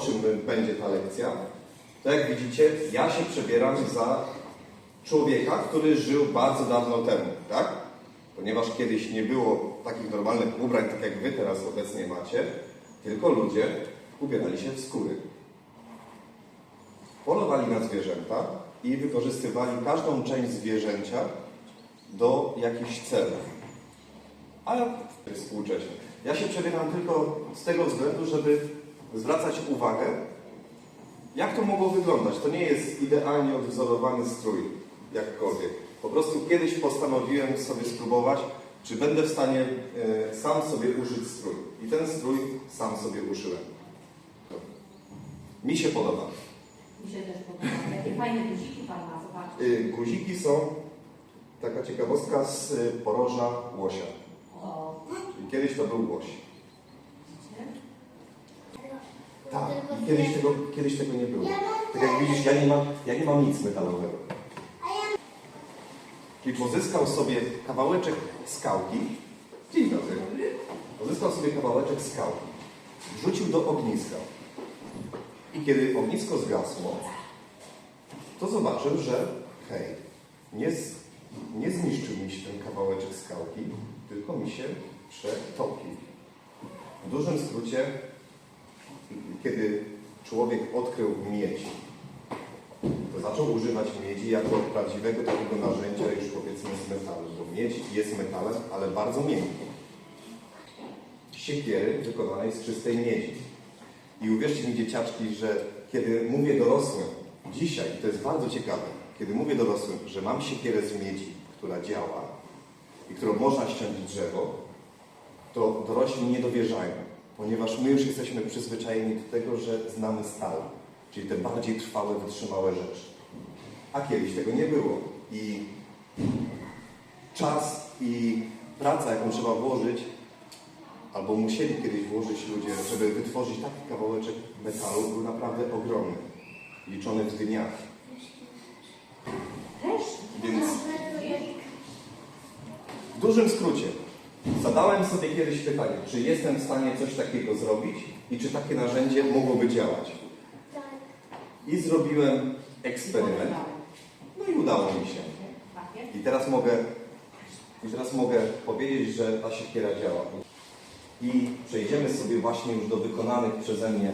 czym będzie ta lekcja, to jak widzicie, ja się przebieram za człowieka, który żył bardzo dawno temu, tak? Ponieważ kiedyś nie było takich normalnych ubrań, tak jak wy teraz obecnie macie, tylko ludzie ubierali się w skóry. Polowali na zwierzęta i wykorzystywali każdą część zwierzęcia do jakichś celów. Ale współcześnie. Ja się przebieram tylko z tego względu, żeby zwracać uwagę, jak to mogło wyglądać. To nie jest idealnie odwzorowany strój, jakkolwiek. Po prostu kiedyś postanowiłem sobie spróbować, czy będę w stanie e, sam sobie uszyć strój. I ten strój sam sobie uszyłem. Mi się podoba. Mi się też podoba. Jakie fajne guziki Pan ma, zobaczcie. Y, Guziki są, taka ciekawostka, z y, poroża łosia. O, Czyli kiedyś to był łoś. widzicie? Tak, i kiedyś tego, kiedyś tego nie było. Tak jak widzisz, ja nie mam, ja nie mam nic metalowego. Czyli pozyskał sobie kawałeczek skałki. Dzień dobry. Pozyskał sobie kawałeczek skałki. Wrzucił do ogniska. I kiedy ognisko zgasło, to zobaczył, że hej, nie, z, nie zniszczył mi się ten kawałeczek skałki, tylko mi się przetopił. W dużym skrócie, kiedy człowiek odkrył miedź, to zaczął używać miedzi jako prawdziwego takiego narzędzia już powiedzmy z metalu, bo miedź jest metalem, ale bardzo miękkim. Siekiery wykonanej z czystej miedzi. I uwierzcie mi dzieciaczki, że kiedy mówię dorosłym, dzisiaj, to jest bardzo ciekawe, kiedy mówię dorosłym, że mam siekierę z miedzi, która działa i którą można ściąć drzewo, to dorośli nie dowierzają, ponieważ my już jesteśmy przyzwyczajeni do tego, że znamy stal, czyli te bardziej trwałe, wytrzymałe rzeczy. A kiedyś tego nie było. I czas i praca, jaką trzeba włożyć, albo musieli kiedyś włożyć ludzie, żeby wytworzyć taki kawałeczek metalu, był naprawdę ogromny, liczony w dniach. Więc w dużym skrócie, zadałem sobie kiedyś pytanie, czy jestem w stanie coś takiego zrobić i czy takie narzędzie mogłoby działać. I zrobiłem eksperyment, no i udało mi się. I teraz mogę, i teraz mogę powiedzieć, że ta siekiera działa. I przejdziemy sobie właśnie już do wykonanych przeze mnie,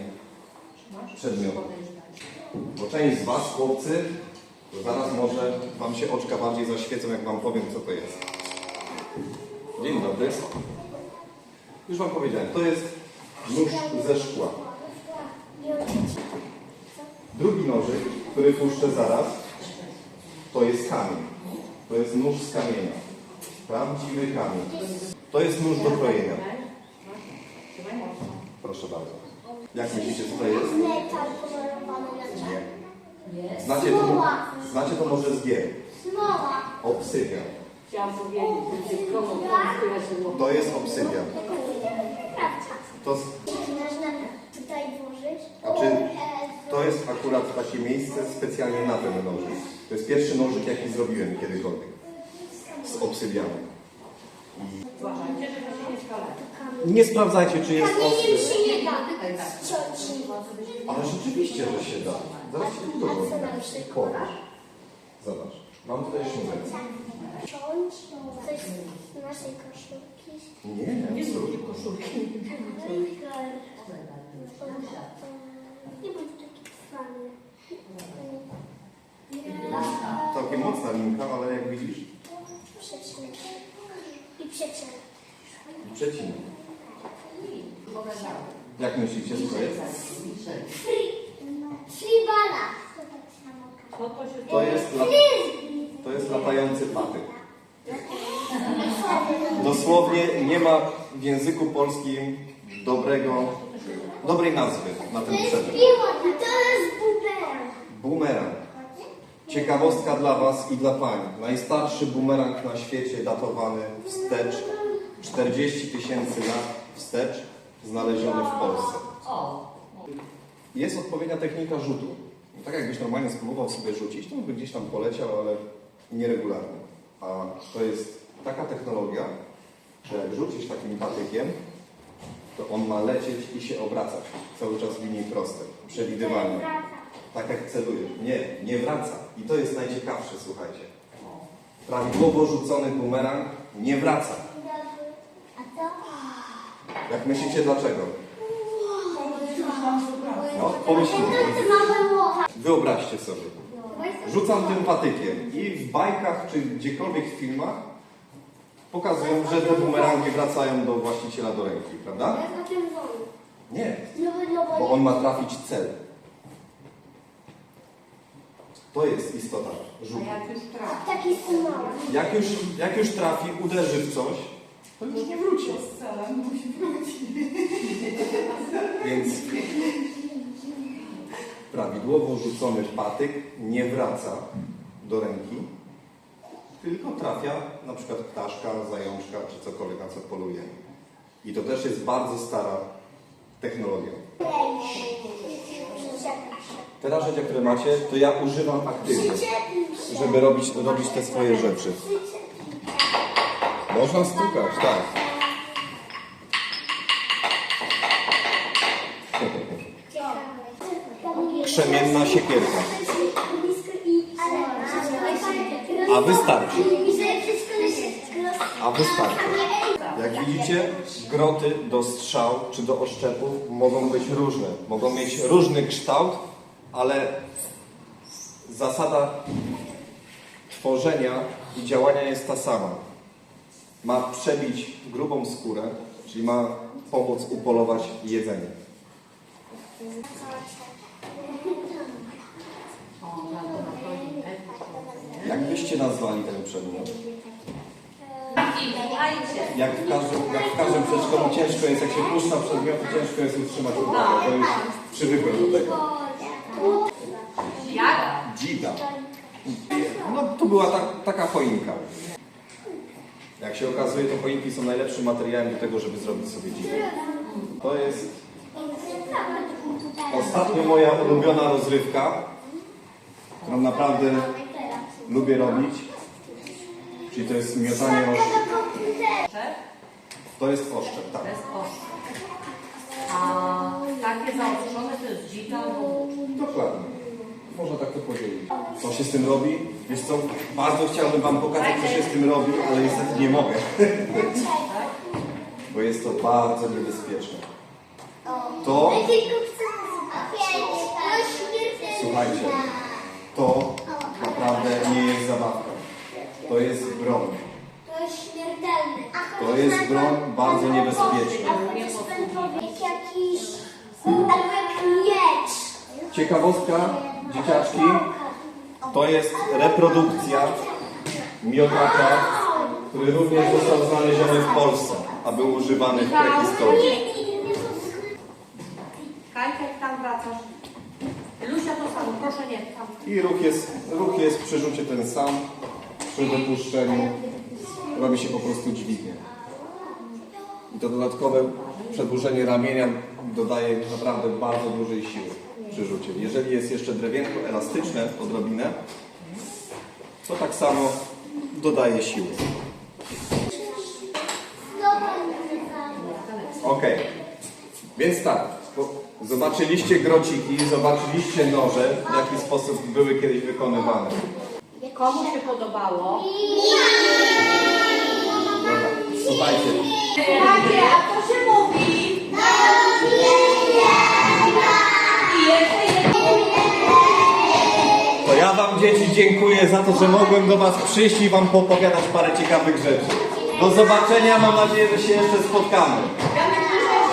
Masz? Przedmiot. Podejrzewam. bo część z Was, chłopcy, to zaraz może Wam się oczka bardziej zaświecą, jak Wam powiem, co to jest. Dzień dobry. Już Wam powiedziałem, to jest nóż ze szkła. Drugi nożyk, który puszczę zaraz, to jest kamień. To jest nóż z kamienia. Prawdziwy kamień. To jest nóż do krojenia. Proszę bardzo. Jak myślicie, co to jest? Nie. Znacie to, znacie to może z gier. Smoła. Obsydian. Chciałam powiedzieć, że się. To jest obsydian. To, Można tutaj włożyć. a czy to jest akurat takie miejsce specjalnie na ten nożyk. To jest pierwszy nożyk, jaki zrobiłem kiedykolwiek. Z obsydianu. Uważajcie, żeby się nie sprawdzajcie, czy jest Kamieniem ostry. się nie da ściąć. Ale rzeczywiście, że się da. Zaraz ci A to co na przykład? Zobacz. Mam tutaj sznurek. Ciąć coś z naszej koszulki. Nie, Nie absolutnie. zrób koszulki. Nie bądź taki trwany. Całkiem mocna linka, ale jak widzisz, Przecinek. I przecinek. przecinek. Pokazały. Jak myślicie, co to jest? Free. Free bala. To jest, la... to jest latający patyk. Dosłownie nie ma w języku polskim dobrego, dobrej nazwy na ten przedmiot. To jest bumerang. Bumerang. Ciekawostka dla Was i dla Pań. Najstarszy bumerang na świecie datowany wstecz 40 tysięcy lat wstecz znaleziony w Polsce. Jest odpowiednia technika rzutu. Tak jakbyś normalnie spróbował sobie rzucić, to by gdzieś tam poleciał, ale nieregularnie. A to jest taka technologia, że jak rzucisz takim patykiem, to on ma lecieć i się obracać cały czas w linii prostej, przewidywalnie. Tak jak celuje. Nie, nie wraca. I to jest najciekawsze, słuchajcie. Prawidłowo rzucony bumerang nie wraca. A co? Jak myślicie dlaczego? No, łocha. Wyobraźcie sobie. Rzucam tym patykiem i w bajkach czy gdziekolwiek w filmach pokazują, że te bumerangi wracają do właściciela do ręki, prawda? Nie, No, no, bo on ma trafić cel. To jest istota A rzutu. jak już trafi? Taki jest mały. Jak już, jak już trafi, uderzy w coś, to już nie wróci. Z celem musi wrócić. Więc prawidłowo rzucony patyk nie wraca do ręki, tylko trafia na przykład ptaszka, zajączka czy cokolwiek, na co poluje. I to też jest bardzo stara technologia. Te narzędzia, które macie, to ja używam aktywnie, żeby robić, robić te swoje rzeczy. Można stukać, tak. Krzemienna siekierka. A wystarczy. A wystarczy. Jak widzicie, groty do strzał czy do oszczepów mogą być różne. Mogą mieć różny kształt, ale zasada tworzenia i działania jest ta sama. Ma przebić grubą skórę, czyli ma pomóc upolować jedzenie. Jak byście nazwali ten przedmiot? Jak w każdym, jak w każdym przedszkolu ciężko jest, jak się puszcza przedmioty, ciężko jest utrzymać uwagę. To już przywykłem do tego. Jak? Dzida. No to była ta, taka choinka. Jak się okazuje, to choinki są najlepszym materiałem do tego, żeby zrobić sobie dzidę. To jest ostatnio moja ulubiona rozrywka, którą naprawdę lubię robić. Czyli to jest miotanie oszczep. To jest oszczep, tak. To jest ostrze. A takie zaostrzone to jest dzika Dokładnie. Można tak to podzielić. Co się z tym robi? Wiesz co, bardzo chciałbym Wam pokazać, co się z tym robi, ale niestety nie mogę. Bo jest to bardzo niebezpieczne. To, słuchajcie, to naprawdę nie jest zabawka. To jest broń. To jest broń bardzo niebezpieczna. Ciekawostka, dzieciaczki, to jest reprodukcja miotacza, który również został znaleziony w Polsce, a był używany w prehistorii. Kajka, jak tam wracasz. Lusia to samo, proszę nie. Tam. I ruch jest, ruch jest przy rzucie ten sam, przy wypuszczeniu robi się po prostu dźwignię. I to dodatkowe przedłużenie ramienia dodaje naprawdę bardzo dużej siły przy rzucie. Jeżeli jest jeszcze drewienko elastyczne odrobinę, to tak samo dodaje siły. Ok, więc tak, zobaczyliście grociki, zobaczyliście noże, w jaki sposób były kiedyś wykonywane. Komu się podobało? Dobra, słuchajcie, Słuchajcie, a co się mówi? To ja Wam dzieci dziękuję za to, że mogłem do Was przyjść i Wam poopowiadać parę ciekawych rzeczy. Do zobaczenia, mam nadzieję, że się jeszcze spotkamy.